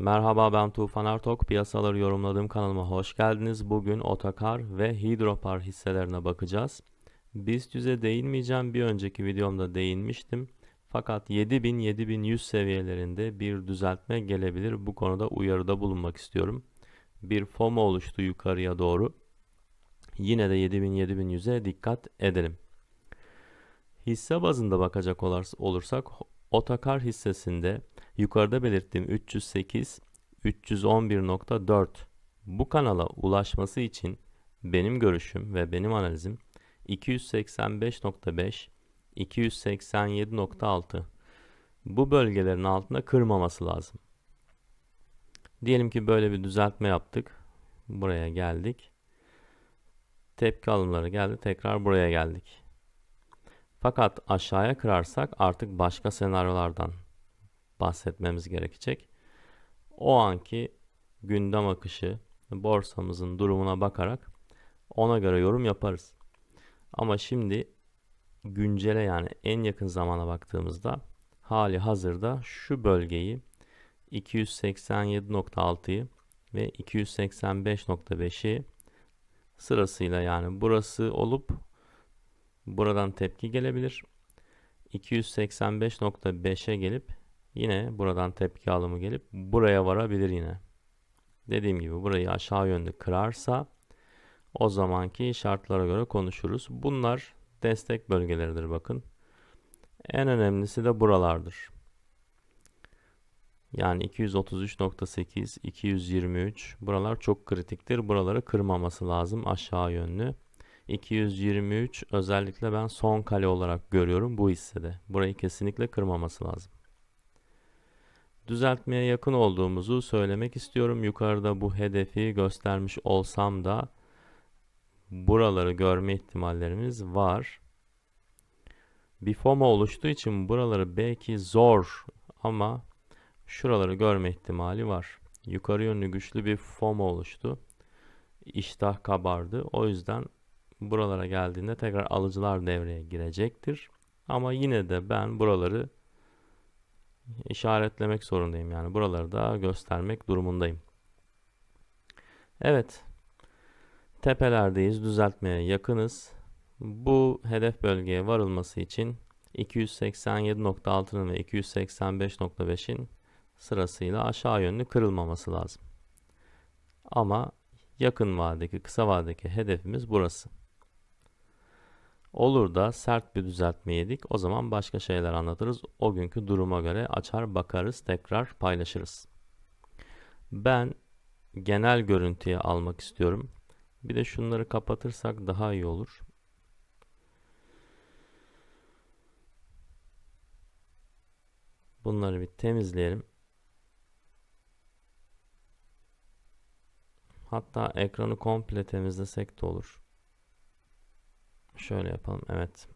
Merhaba ben Tufan Ertok. Piyasaları yorumladığım kanalıma hoş geldiniz. Bugün Otakar ve Hidropar hisselerine bakacağız. BIST 100'e değinmeyeceğim. Bir önceki videomda değinmiştim. Fakat 7000-7100 seviyelerinde bir düzeltme gelebilir. Bu konuda uyarıda bulunmak istiyorum. Bir FOMO oluştu yukarıya doğru. Yine de 7000-7100'e dikkat edelim. Hisse bazında bakacak olursak Otakar hissesinde yukarıda belirttiğim 308 311.4 bu kanala ulaşması için benim görüşüm ve benim analizim 285.5 287.6 bu bölgelerin altında kırmaması lazım. Diyelim ki böyle bir düzeltme yaptık. Buraya geldik. Tepki alımları geldi. Tekrar buraya geldik. Fakat aşağıya kırarsak artık başka senaryolardan bahsetmemiz gerekecek. O anki gündem akışı, borsamızın durumuna bakarak ona göre yorum yaparız. Ama şimdi güncele yani en yakın zamana baktığımızda hali hazırda şu bölgeyi 287.6'yı ve 285.5'i sırasıyla yani burası olup buradan tepki gelebilir. 285.5'e gelip yine buradan tepki alımı gelip buraya varabilir yine. Dediğim gibi burayı aşağı yönde kırarsa o zamanki şartlara göre konuşuruz. Bunlar destek bölgeleridir bakın. En önemlisi de buralardır. Yani 233.8, 223 buralar çok kritiktir. Buraları kırmaması lazım aşağı yönlü. 223 özellikle ben son kale olarak görüyorum bu hissede. Burayı kesinlikle kırmaması lazım. Düzeltmeye yakın olduğumuzu söylemek istiyorum. Yukarıda bu hedefi göstermiş olsam da buraları görme ihtimallerimiz var. Bir FOMO oluştuğu için buraları belki zor ama şuraları görme ihtimali var. Yukarı yönlü güçlü bir FOMO oluştu. İştah kabardı. O yüzden buralara geldiğinde tekrar alıcılar devreye girecektir. Ama yine de ben buraları işaretlemek zorundayım. Yani buraları da göstermek durumundayım. Evet. Tepelerdeyiz. Düzeltmeye yakınız. Bu hedef bölgeye varılması için 287.6'nın ve 285.5'in sırasıyla aşağı yönlü kırılmaması lazım. Ama yakın vadedeki, kısa vadedeki hedefimiz burası. Olur da sert bir düzeltme yedik. O zaman başka şeyler anlatırız. O günkü duruma göre açar bakarız tekrar paylaşırız. Ben genel görüntüye almak istiyorum. Bir de şunları kapatırsak daha iyi olur. Bunları bir temizleyelim. Hatta ekranı komple temizlesek de olur. Şöyle yapalım. Evet.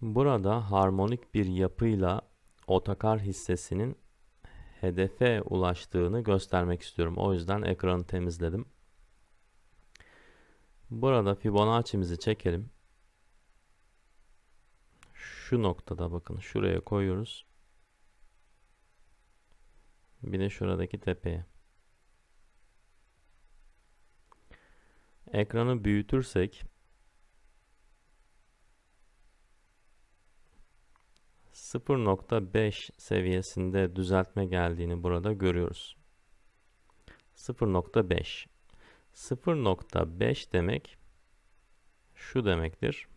Burada harmonik bir yapıyla otakar hissesinin hedefe ulaştığını göstermek istiyorum. O yüzden ekranı temizledim. Burada Fibonacci'mizi çekelim. Şu noktada bakın şuraya koyuyoruz. Bir de şuradaki tepeye. Ekranı büyütürsek ...0.5 seviyesinde düzeltme geldiğini burada görüyoruz. 0.5 0.5 demek şu demektir.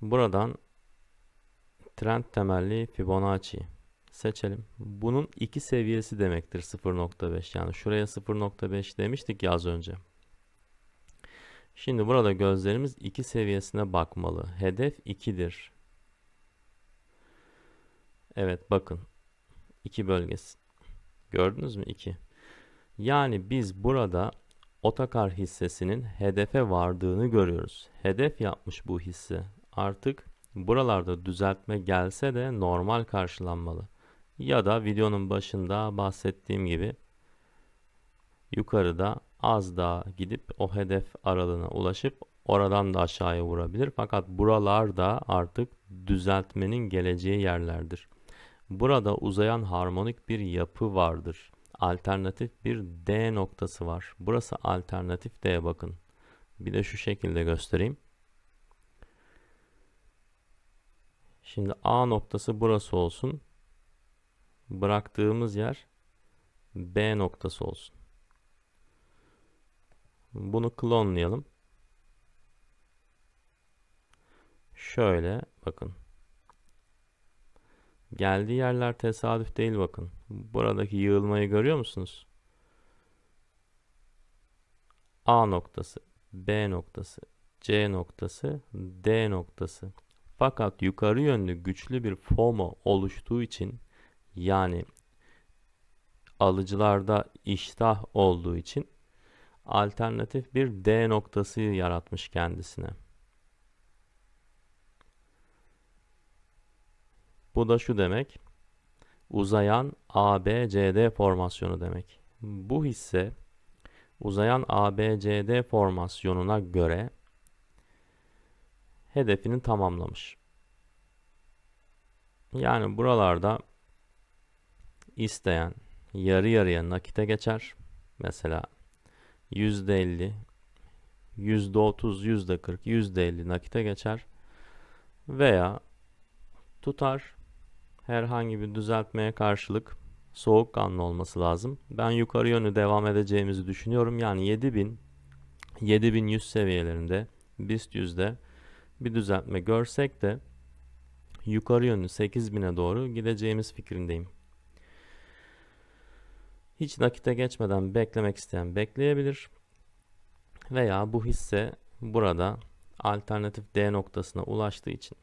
Buradan trend temelli Fibonacci seçelim. Bunun iki seviyesi demektir 0.5. Yani şuraya 0.5 demiştik ya az önce. Şimdi burada gözlerimiz 2 seviyesine bakmalı. Hedef 2'dir. Evet bakın. 2 bölgesi. Gördünüz mü 2. Yani biz burada Otakar hissesinin hedefe vardığını görüyoruz. Hedef yapmış bu hisse. Artık buralarda düzeltme gelse de normal karşılanmalı ya da videonun başında bahsettiğim gibi yukarıda az daha gidip o hedef aralığına ulaşıp oradan da aşağıya vurabilir. Fakat buralar da artık düzeltmenin geleceği yerlerdir. Burada uzayan harmonik bir yapı vardır. Alternatif bir D noktası var. Burası alternatif D'ye bakın. Bir de şu şekilde göstereyim. Şimdi A noktası burası olsun. Bıraktığımız yer B noktası olsun. Bunu klonlayalım. Şöyle bakın. Geldiği yerler tesadüf değil bakın. Buradaki yığılmayı görüyor musunuz? A noktası, B noktası, C noktası, D noktası. Fakat yukarı yönlü güçlü bir FOMO oluştuğu için yani alıcılarda iştah olduğu için alternatif bir D noktası yaratmış kendisine. Bu da şu demek. Uzayan ABCD formasyonu demek. Bu hisse uzayan ABCD formasyonuna göre hedefini tamamlamış. Yani buralarda isteyen yarı yarıya nakite geçer. Mesela %50, %30, %40, %50 nakite geçer. Veya tutar herhangi bir düzeltmeye karşılık soğukkanlı olması lazım. Ben yukarı yönlü devam edeceğimizi düşünüyorum. Yani 7000 7100 seviyelerinde BIST yüzde bir düzeltme görsek de yukarı yönlü 8000'e doğru gideceğimiz fikrindeyim. Hiç nakite geçmeden beklemek isteyen bekleyebilir. Veya bu hisse burada alternatif D noktasına ulaştığı için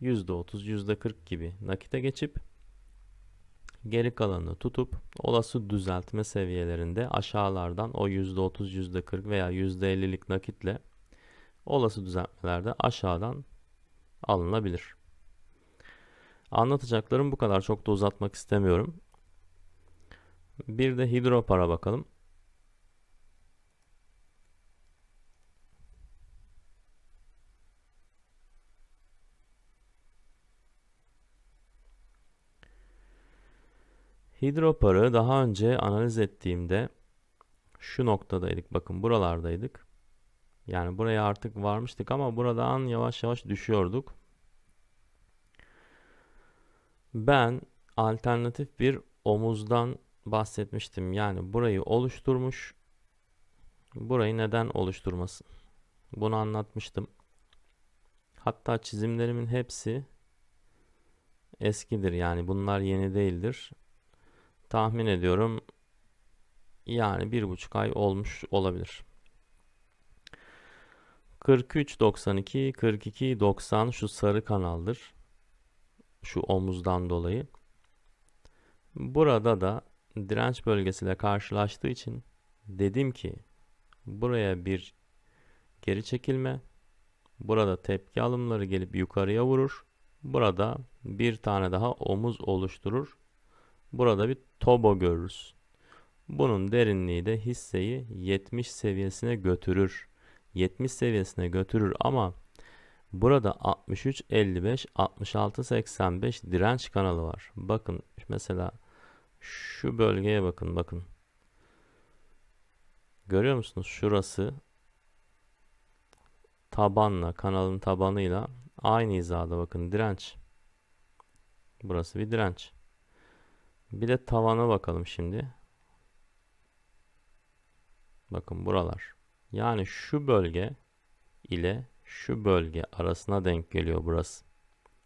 %30, %40 gibi nakite geçip geri kalanını tutup olası düzeltme seviyelerinde aşağılardan o %30, %40 veya %50'lik nakitle olası düzeltmelerde aşağıdan alınabilir. Anlatacaklarım bu kadar. Çok da uzatmak istemiyorum. Bir de hidropara bakalım. Hidroparı daha önce analiz ettiğimde şu noktadaydık. Bakın buralardaydık. Yani buraya artık varmıştık ama buradan yavaş yavaş düşüyorduk. Ben alternatif bir omuzdan bahsetmiştim. Yani burayı oluşturmuş. Burayı neden oluşturmasın? Bunu anlatmıştım. Hatta çizimlerimin hepsi eskidir. Yani bunlar yeni değildir. Tahmin ediyorum yani bir buçuk ay olmuş olabilir. 43.92, 42.90 şu sarı kanaldır. Şu omuzdan dolayı. Burada da direnç bölgesiyle karşılaştığı için dedim ki buraya bir geri çekilme. Burada tepki alımları gelip yukarıya vurur. Burada bir tane daha omuz oluşturur. Burada bir tobo görürüz. Bunun derinliği de hisseyi 70 seviyesine götürür. 70 seviyesine götürür ama burada 63 55 66 85 direnç kanalı var. Bakın mesela şu bölgeye bakın bakın. Görüyor musunuz? Şurası tabanla kanalın tabanıyla aynı hizada bakın direnç. Burası bir direnç. Bir de tavana bakalım şimdi. Bakın buralar. Yani şu bölge ile şu bölge arasına denk geliyor burası.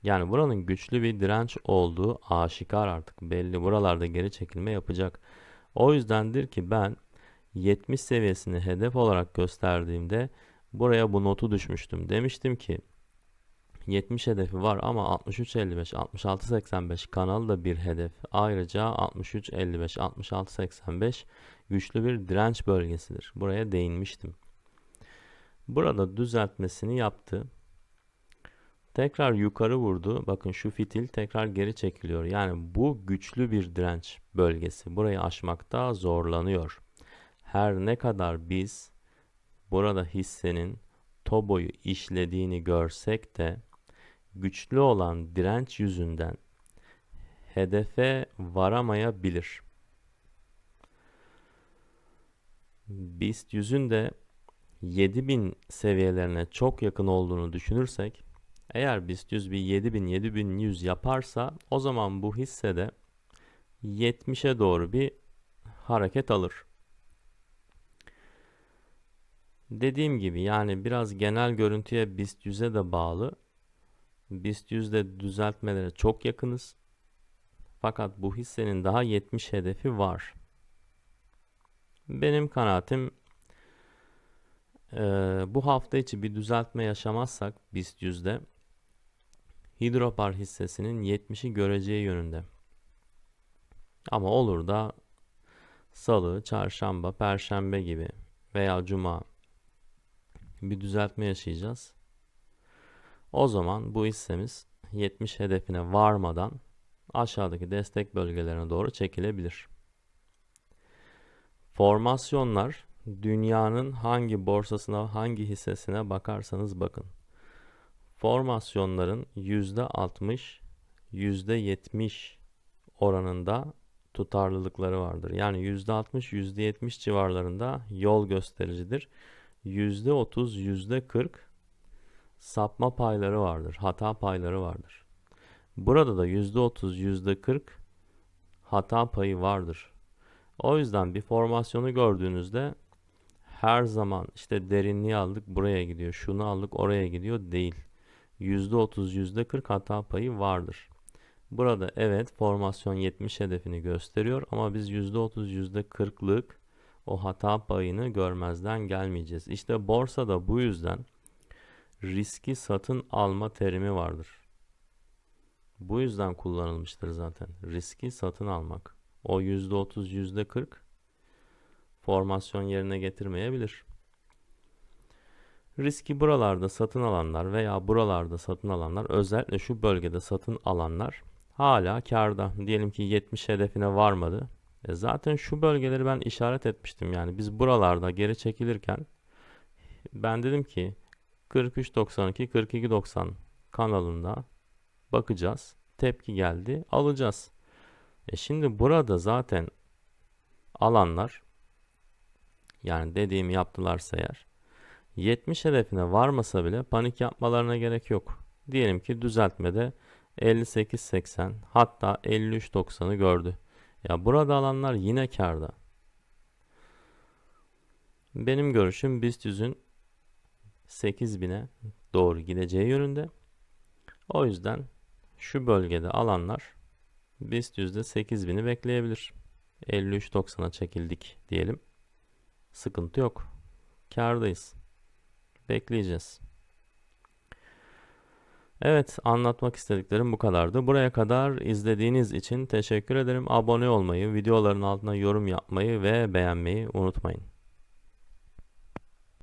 Yani buranın güçlü bir direnç olduğu aşikar artık belli. Buralarda geri çekilme yapacak. O yüzdendir ki ben 70 seviyesini hedef olarak gösterdiğimde buraya bu notu düşmüştüm. Demiştim ki 70 hedefi var ama 63.55, 66.85 kanalı da bir hedef. Ayrıca 63.55, 66.85 güçlü bir direnç bölgesidir. Buraya değinmiştim. Burada düzeltmesini yaptı. Tekrar yukarı vurdu. Bakın şu fitil tekrar geri çekiliyor. Yani bu güçlü bir direnç bölgesi. Burayı aşmakta zorlanıyor. her ne kadar biz burada hissenin TOBO'yu işlediğini görsek de güçlü olan direnç yüzünden hedefe varamayabilir. BIST 100'ün de 7000 seviyelerine çok yakın olduğunu düşünürsek eğer BIST 100 bir 7000 7100 yaparsa o zaman bu hissede 70'e doğru bir hareket alır. Dediğim gibi yani biraz genel görüntüye BIST 100'e de bağlı. BIST 100'de düzeltmelere çok yakınız. Fakat bu hissenin daha 70 hedefi var. Benim kanaatim e, bu hafta içi bir düzeltme yaşamazsak BIST 100'de Hidropar hissesinin 70'i göreceği yönünde. Ama olur da salı, çarşamba, perşembe gibi veya cuma bir düzeltme yaşayacağız. O zaman bu hissemiz 70 hedefine varmadan aşağıdaki destek bölgelerine doğru çekilebilir. Formasyonlar dünyanın hangi borsasına, hangi hissesine bakarsanız bakın. Formasyonların %60, %70 oranında tutarlılıkları vardır. Yani %60, %70 civarlarında yol göstericidir. %30, %40 sapma payları vardır. Hata payları vardır. Burada da %30, %40 hata payı vardır. O yüzden bir formasyonu gördüğünüzde her zaman işte derinliği aldık buraya gidiyor, şunu aldık oraya gidiyor değil. %30, %40 hata payı vardır. Burada evet formasyon 70 hedefini gösteriyor ama biz %30, %40'lık o hata payını görmezden gelmeyeceğiz. İşte borsada bu yüzden riski satın alma terimi vardır. Bu yüzden kullanılmıştır zaten. Riski satın almak. O %30, %40 formasyon yerine getirmeyebilir. Riski buralarda satın alanlar veya buralarda satın alanlar özellikle şu bölgede satın alanlar hala karda. Diyelim ki 70 hedefine varmadı. E zaten şu bölgeleri ben işaret etmiştim yani biz buralarda geri çekilirken ben dedim ki 43.92 42.90 kanalında bakacağız. Tepki geldi alacağız. E şimdi burada zaten alanlar yani dediğimi yaptılarsa eğer 70 hedefine varmasa bile panik yapmalarına gerek yok. Diyelim ki düzeltmede 58.80 hatta 53.90'ı gördü. Ya burada alanlar yine karda. Benim görüşüm BIST 100'ün 8000'e doğru gideceği yönünde. O yüzden şu bölgede alanlar BIST yüzde 8000'i bekleyebilir. 53.90'a çekildik diyelim. Sıkıntı yok. Kardayız. Bekleyeceğiz. Evet anlatmak istediklerim bu kadardı. Buraya kadar izlediğiniz için teşekkür ederim. Abone olmayı, videoların altına yorum yapmayı ve beğenmeyi unutmayın.